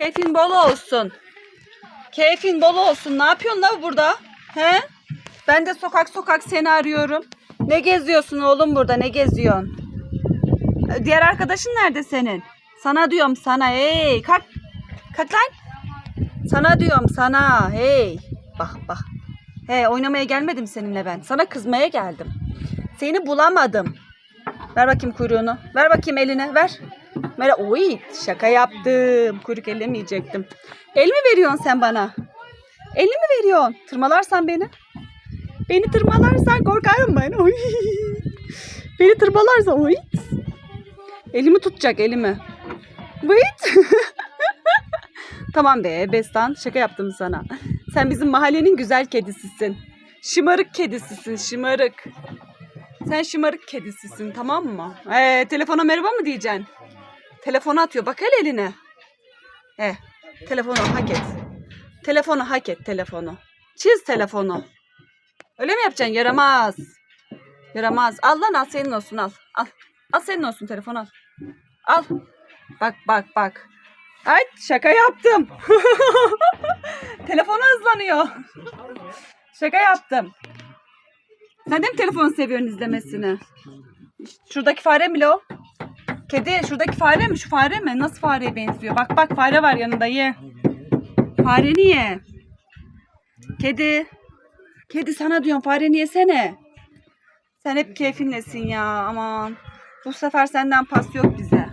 Keyfin bol olsun. Keyfin bol olsun. Ne yapıyorsun la burada? He? Ben de sokak sokak seni arıyorum. Ne geziyorsun oğlum burada? Ne geziyorsun? Diğer arkadaşın nerede senin? Sana diyorum sana. Hey, kalk. Kalk lan. Sana diyorum sana. Hey. Bak bak. He oynamaya gelmedim seninle ben. Sana kızmaya geldim. Seni bulamadım. Ver bakayım kuyruğunu. Ver bakayım eline. Ver. Ver. Oy şaka yaptım. Kuyruk ellemeyecektim. El mi veriyorsun sen bana? El mi veriyorsun? Tırmalarsan beni. Beni tırmalarsan korkarım ben. Oy. Beni tırmalarsan oy. Elimi tutacak elimi. Wait. tamam be Bestan şaka yaptım sana. Sen bizim mahallenin güzel kedisisin. Şımarık kedisisin şımarık. Sen şımarık kedisisin tamam mı? Ee, telefona merhaba mı diyeceksin? Telefonu atıyor bak hele eline. He, telefonu hak et. Telefonu hak et telefonu. Çiz telefonu. Öyle mi yapacaksın? Yaramaz. Yaramaz. Al lan al senin olsun al. Al. Al senin olsun telefon al. Al. Bak bak bak. Ay şaka yaptım. Telefonu hızlanıyor. Şaka yaptım. Sen de mi telefonu seviyorsun izlemesini? Şuradaki fare mi lo? Kedi şuradaki fare mi? Şu fare mi? Nasıl fareye benziyor? Bak bak fare var yanında ye. Fareni ye. Kedi. Kedi sana diyorum fareni yesene. Sen hep keyfinlesin ya aman. Bu sefer senden pas yok bize.